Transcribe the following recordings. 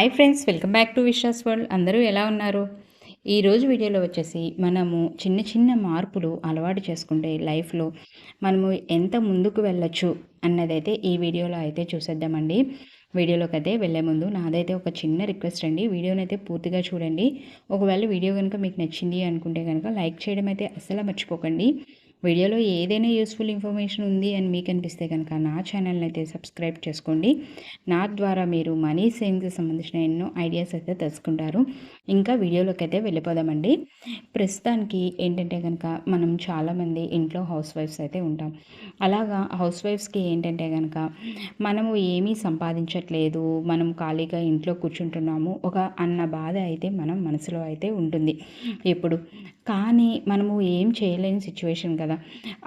Hi friends welcome back to Vishwas world అందరూ ఎలా ఉన్నారు? ఈరోజు వీడియోలో వచ్చేసి మనము చిన్న చిన్న మార్పులు అలవాటు చేసుకుంటే లైఫ్లో మనము ఎంత ముందుకు వెళ్ళొచ్చు అన్నదైతే ఈ వీడియోలో అయితే చూసేద్దామండి. వీడియోలోకి అయితే వెళ్ళే ముందు నాదైతే ఒక చిన్న రిక్వెస్ట్ అండి. వీడియోని అయితే పూర్తిగా చూడండి. ఒకవేళ వీడియో కనుక మీకు నచ్చింది అనుకుంటే కనుక లైక్ చేయడం అయితే అస్సలు మర్చిపోకండి. వీడియోలో ఏదైనా యూస్ఫుల్ ఇన్ఫర్మేషన్ ఉంది అని మీకు అనిపిస్తే కనుక నా ఛానల్ని అయితే సబ్స్క్రైబ్ చేసుకోండి. నా ద్వారా మీరు మనీ సేవింగ్కి సంబంధించిన ఎన్నో ఐడియాస్ అయితే తెలుసుకుంటారు. ఇంకా వీడియోలోకి అయితే వెళ్ళిపోదామండి. ప్రస్తుతానికి ఏంటంటే కనుక మనం చాలామంది ఇంట్లో హౌస్ వైఫ్స్ అయితే ఉంటాం. అలాగా హౌస్ వైఫ్స్కి ఏంటంటే కనుక మనము ఏమీ సంపాదించట్లేదు. మనం ఖాళీగా ఇంట్లో కూర్చుంటున్నాము. ఒక అన్న బాధ అయితే మనం మనసులో అయితే ఉంటుంది. ఇప్పుడు కానీ మనము ఏం చేయలేని సిచ్యువేషన్ కదా.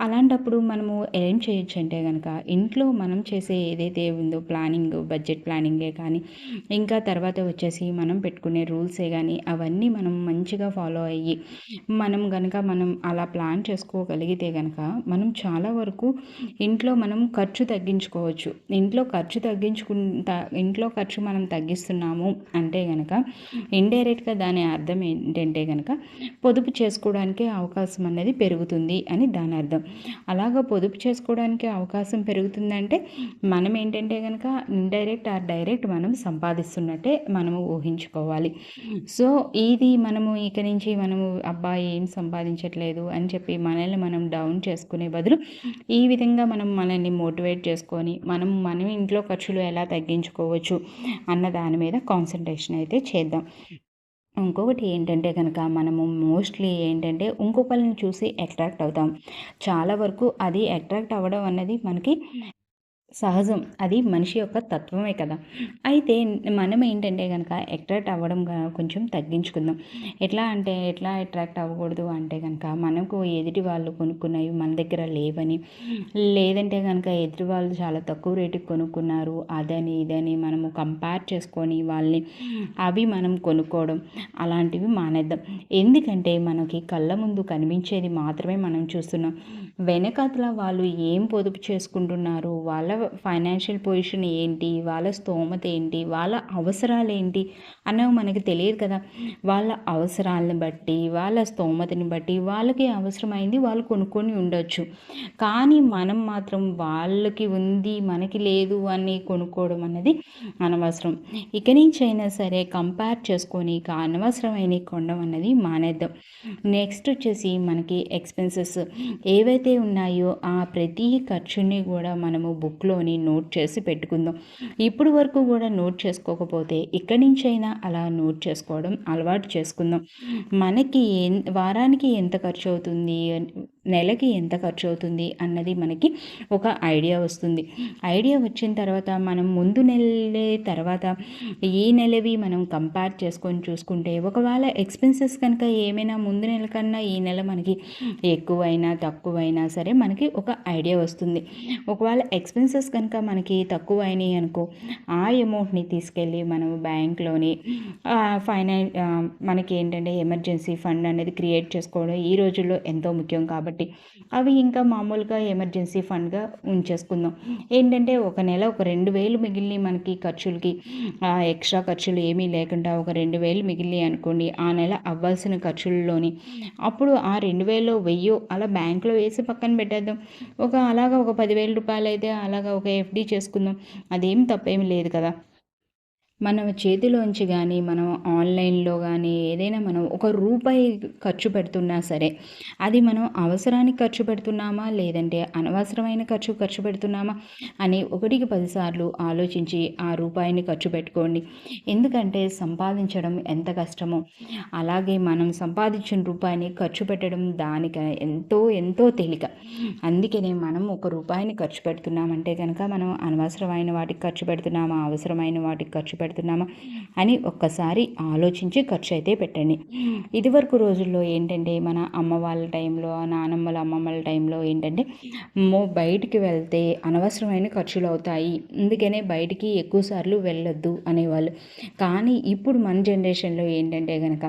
అలాంటప్పుడు మనము ఏం చేయొచ్చు అంటే కనుక ఇంట్లో మనం చేసే ఏదైతే ఉందో ప్లానింగ్ బడ్జెట్ ప్లానింగే కానీ ఇంకా తర్వాత వచ్చేసి మనం పెట్టుకునే రూల్సే కానీ అవన్నీ మనం మంచిగా ఫాలో అయ్యి మనం కనుక మనం అలా ప్లాన్ చేసుకోగలిగితే కనుక మనం చాలా వరకు ఇంట్లో మనం ఖర్చు తగ్గించుకోవచ్చు. ఇంట్లో ఖర్చు తగ్గించుకుంటా ఇంట్లో ఖర్చు మనం తగ్గిస్తున్నాము అంటే కనుక ఇండైరెక్ట్గా దాని అర్థం ఏంటంటే కనుక పొదుపు చేసుకోవడానికి అవకాశం అనేది పెరుగుతుంది అని దాని అర్థం. అలాగా పొదుపు చేసుకోవడానికి అవకాశం పెరుగుతుందంటే మనం ఏంటంటే కనుక ఇండైరెక్ట్ ఆర్ డైరెక్ట్ మనం సంపాదిస్తున్నట్టే మనము ఊహించుకోవాలి. సో ఇది మనము ఇక నుంచి మనము అబ్బాయి ఏం సంపాదించట్లేదు అని చెప్పి మనల్ని మనం డౌన్ చేసుకునే బదులు ఈ విధంగా మనం మనల్ని మోటివేట్ చేసుకొని మనం మనం ఇంట్లో ఖర్చులు ఎలా తగ్గించుకోవచ్చు అన్న దాని మీద కాన్సన్ట్రేషన్ అయితే చేద్దాం. ఇంకొకటి ఏంటంటే కనుక మనము మోస్ట్లీ ఏంటంటే ఇంకొకరిని చూసి అట్రాక్ట్ అవుతాం. చాలా వరకు అది అట్రాక్ట్ అవ్వడం అన్నది మనకి సహజం. అది మనిషి యొక్క తత్వమే కదా. అయితే మనం ఏంటంటే కనుక అట్రాక్ట్ అవ్వడం కొంచెం తగ్గించుకుందాం. ఎట్లా అంటే ఎట్లా అట్రాక్ట్ అవ్వకూడదు అంటే కనుక మనకు ఎదుటి వాళ్ళు కొనుక్కున్నవి మన దగ్గర లేవని లేదంటే కనుక ఎదుటి వాళ్ళు చాలా తక్కువ రేటుకి కొనుక్కున్నారు అదని ఇదని మనము కంపేర్ చేసుకొని వాళ్ళని అవి మనం కొనుక్కోవడం అలాంటివి మానేద్దాం. ఎందుకంటే మనకి కళ్ళ ముందు కనిపించేది మాత్రమే మనం చూస్తున్నాం. వెనకతల వాళ్ళు ఏం పొదుపు చేసుకుంటున్నారు వాళ్ళ ఫైనాన్షియల్ పొజిషన్ ఏంటి? వాళ్ళ స్తోమత ఏంటి? వాళ్ళ అవసరాలు ఏంటి? అనేవి మనకి తెలియదు కదా. వాళ్ళ అవసరాలను బట్టి వాళ్ళ స్తోమతని బట్టి వాళ్ళకి అవసరమైంది వాళ్ళు కొనుక్కొని ఉండొచ్చు. కానీ మనం మాత్రం వాళ్ళకి ఉంది మనకి లేదు అని కొనుక్కోవడం అనేది అనవసరం. ఇక నుంచి అయినా సరే కంపేర్ చేసుకొని ఇక అనవసరమైన కొనడం అనేది మానేద్దాం. నెక్స్ట్ వచ్చేసి మనకి ఎక్స్పెన్సెస్ ఏవైతే ఉన్నాయో ఆ ప్రతి ఖర్చుని కూడా మనము బుక్లో బుక్లోని నోట్ చేసి పెట్టుకుందాం. ఇప్పుడు వరకు కూడా నోట్ చేసుకోకపోతే ఇక్కడి నుంచైనా అలా నోట్ చేసుకోవడం అలవాటు చేసుకుందాం. మనకి వారానికి ఎంత ఖర్చు అవుతుంది నెలకి ఎంత ఖర్చు అవుతుంది అన్నది మనకి ఒక ఐడియా వస్తుంది. ఐడియా వచ్చిన తర్వాత మనం ముందు నెలలే తర్వాత ఈ నెలవి మనం కంపేర్ చేసుకొని చూసుకుంటే ఒకవేళ ఎక్స్పెన్సెస్ కనుక ఏమైనా ముందు నెల కన్నా ఈ నెల మనకి ఎక్కువైనా తక్కువైనా సరే మనకి ఒక ఐడియా వస్తుంది. ఒకవేళ ఎక్స్పెన్సెస్ కనుక మనకి తక్కువ అయినాయి అనుకో ఆ అమౌంట్ని తీసుకెళ్ళి మనం బ్యాంక్లోని ఫైనాన్స్ మనకి ఏంటంటే ఎమర్జెన్సీ ఫండ్ అనేది క్రియేట్ చేసుకోవడం ఈ రోజుల్లో ఎంతో ముఖ్యం కాబట్టి కాబట్టి. అవి ఇంకా మామూలుగా ఎమర్జెన్సీ ఫండ్గా ఉంచేసుకుందాం. ఏంటంటే ఒక నెల ఒక రెండు వేలు మిగిలిన మనకి ఖర్చులకి. ఎక్స్ట్రా ఖర్చులు ఏమీ లేకుండా ఒక రెండు వేలు మిగిలి అనుకోండి ఆ నెల అవ్వాల్సిన ఖర్చుల్లోని. అప్పుడు ఆ రెండు వేలు వెయ్యో అలా బ్యాంకులో వేసి పక్కన పెట్టేద్దాం. ఒక అలాగా ఒక పదివేల రూపాయలు అయితే అలాగా ఒక ఎఫ్డీ చేసుకుందాం. అదేం తప్పేమి లేదు కదా. మన చేతిలోంచి కానీ మనం ఆన్లైన్లో కానీ ఏదైనా మనం ఒక రూపాయి ఖర్చు పెడుతున్నా సరే అది మనం అవసరానికి ఖర్చు పెడుతున్నామా? లేదంటే అనవసరమైన ఖర్చు ఖర్చు పెడుతున్నామా? అని ఒకటికి పదిసార్లు ఆలోచించి ఆ రూపాయిని ఖర్చు పెట్టుకోండి. ఎందుకంటే సంపాదించడం ఎంత కష్టమో. అలాగే మనం సంపాదించిన రూపాయిని ఖర్చు పెట్టడం దానిక ఎంతో ఎంతో తేలిక. అందుకనే మనం ఒక రూపాయిని ఖర్చు పెడుతున్నామంటే కనుక మనం అనవసరమైన వాటికి ఖర్చు పెడుతున్నామా? అవసరమైన వాటికి ఖర్చు పెడుతున్నాం పెడుతున్నామా అని ఒక్కసారి ఆలోచించి ఖర్చు అయితే పెట్టండి. ఇదివరకు రోజుల్లో ఏంటంటే మన అమ్మ వాళ్ళ టైంలో నానమ్మల అమ్మమ్మల టైంలో ఏంటంటే మో బయటికి వెళ్తే అనవసరమైన ఖర్చులు అవుతాయి. అందుకనే బయటికి ఎక్కువసార్లు వెళ్ళొద్దు అనేవాళ్ళు. కానీ ఇప్పుడు మన జనరేషన్లో ఏంటంటే కనుక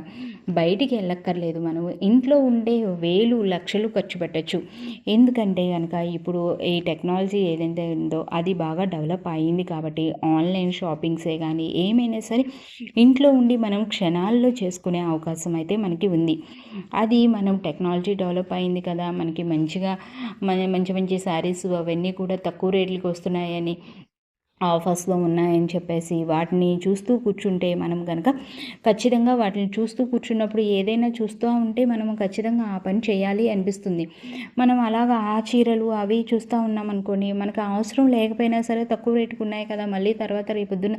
బయటికి వెళ్ళక్కర్లేదు మనం. ఇంట్లో ఉండే వేలు లక్షలు ఖర్చు పెట్టచ్చు. ఎందుకంటే కనుక ఇప్పుడు ఈ టెక్నాలజీ ఏదైతే ఉందో అది బాగా డెవలప్ అయింది కాబట్టి ఆన్లైన్ షాపింగ్సే కానీ ఏమైనా సరే ఇంట్లో ఉండి మనం క్షణాల్లో చేసుకునే అవకాశం అయితే మనకి ఉంది. అది మనం టెక్నాలజీ డెవలప్ అయింది కదా మనకి మంచిగా మన మంచి మంచి శారీస్ అవన్నీ కూడా తక్కువ రేట్లకి వస్తున్నాయని ఆఫర్స్లో ఉన్నాయని చెప్పేసి వాటిని చూస్తూ కూర్చుంటే మనం కనుక ఖచ్చితంగా వాటిని చూస్తూ కూర్చున్నప్పుడు ఏదైనా చూస్తూ ఉంటే మనం ఖచ్చితంగా ఆ పని చేయాలి అనిపిస్తుంది. మనం అలాగా ఆ చీరలు అవి చూస్తూ ఉన్నాం అనుకోండి మనకు అవసరం లేకపోయినా సరే తక్కువ రేటుకు ఉన్నాయి కదా మళ్ళీ తర్వాత రేపొద్దున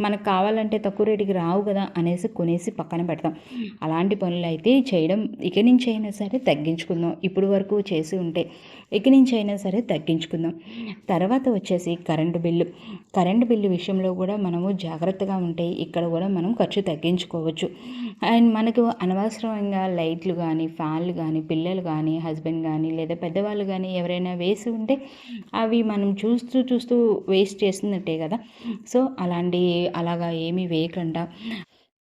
మనకు కావాలంటే తక్కువ రేటుకి రావు కదా అనేసి కొనేసి పక్కన పెడతాం. అలాంటి పనులు అయితే చేయడం ఇక నుంచి అయినా సరే తగ్గించుకుందాం. ఇప్పుడు వరకు చేసి ఉంటే ఇక నుంచి అయినా సరే తగ్గించుకుందాం. తర్వాత వచ్చేసి కరెంటు బిల్లు. కరెంటు బిల్లు విషయంలో కూడా మనము జాగ్రత్తగా ఉంటే ఇక్కడ కూడా మనం ఖర్చు తగ్గించుకోవచ్చు. అండ్ మనకు అనవసరంగా లైట్లు కానీ ఫ్యాన్లు కానీ పిల్లలు కానీ హస్బెండ్ కానీ లేదా పెద్దవాళ్ళు కానీ ఎవరైనా వేసి ఉంటే అవి మనం చూస్తూ చూస్తూ వేస్ట్ చేస్తున్నట్టే కదా. సో అలాంటి అలాగా ఏమీ వేయకుండా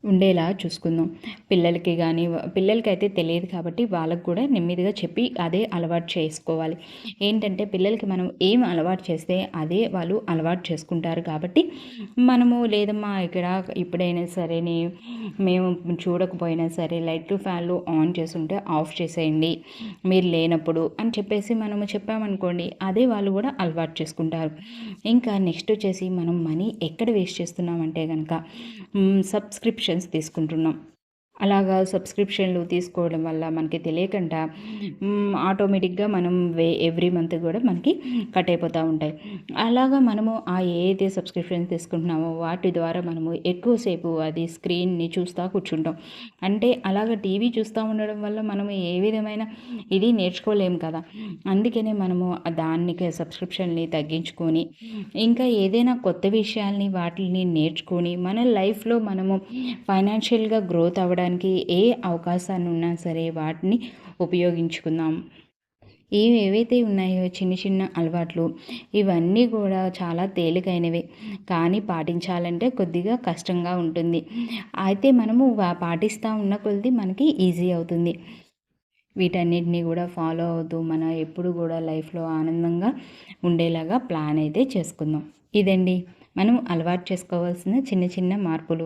ఉండేలా చూసుకుందాం. పిల్లలకి కానీ పిల్లలకి అయితే తెలియదు కాబట్టి వాళ్ళకు కూడా నెమ్మదిగా చెప్పి అదే అలవాటు చేసుకోవాలి. ఏంటంటే పిల్లలకి మనం ఏం అలవాటు చేస్తే అదే వాళ్ళు అలవాటు చేసుకుంటారు కాబట్టి మనము లేదమ్మా ఇక్కడ ఇప్పుడైనా సరే మేము చూడకపోయినా సరే లైట్లు ఫ్యాన్లు ఆన్ చేసుంటే ఆఫ్ చేసేయండి మీరు లేనప్పుడు అని చెప్పేసి మనము చెప్పామనుకోండి అదే వాళ్ళు కూడా అలవాటు చేసుకుంటారు. ఇంకా నెక్స్ట్ వచ్చేసి మనం మనీ ఎక్కడ వేస్ట్ చేస్తున్నామంటే కనుక సబ్స్క్రిప్షన్ సబ్స్క్రిప్షన్స్ తీసుకుంటున్నాం. అలాగా సబ్స్క్రిప్షన్లు తీసుకోవడం వల్ల మనకి తెలియకుండా ఆటోమేటిక్గా మనం వే ఎవ్రీ మంత్ కూడా మనకి కట్ అయిపోతూ ఉంటాయి. అలాగా మనము ఆ ఏదైతే సబ్స్క్రిప్షన్ తీసుకుంటున్నామో వాటి ద్వారా మనము ఎక్కువసేపు అది స్క్రీన్ని చూస్తూ కూర్చుంటాం. అంటే అలాగ టీవీ చూస్తూ ఉండడం వల్ల మనము ఏ విధమైన ఇది నేర్చుకోలేము కదా. అందుకనే మనము దానికి సబ్స్క్రిప్షన్ని తగ్గించుకొని ఇంకా ఏదైనా కొత్త విషయాల్ని వాటిని నేర్చుకొని మన లైఫ్లో మనము ఫైనాన్షియల్గా గ్రోత్ అవ్వడానికి మనకి ఏ అవకాశాన్ని ఉన్నా సరే వాటిని ఉపయోగించుకుందాం. ఏవేవైతే ఉన్నాయో చిన్న చిన్న అలవాట్లు ఇవన్నీ కూడా చాలా తేలికైనవే. కానీ పాటించాలంటే కొద్దిగా కష్టంగా ఉంటుంది. అయితే మనము పాటిస్తూ ఉన్న కొద్ది మనకి ఈజీ అవుతుంది. వీటన్నిటిని కూడా ఫాలో అవుతూ మన ఎప్పుడు కూడా లైఫ్లో ఆనందంగా ఉండేలాగా ప్లాన్ అయితే చేసుకుందాం. ఇదండి. మనం అలవాటు చేసుకోవాల్సిన చిన్న చిన్న మార్పులు.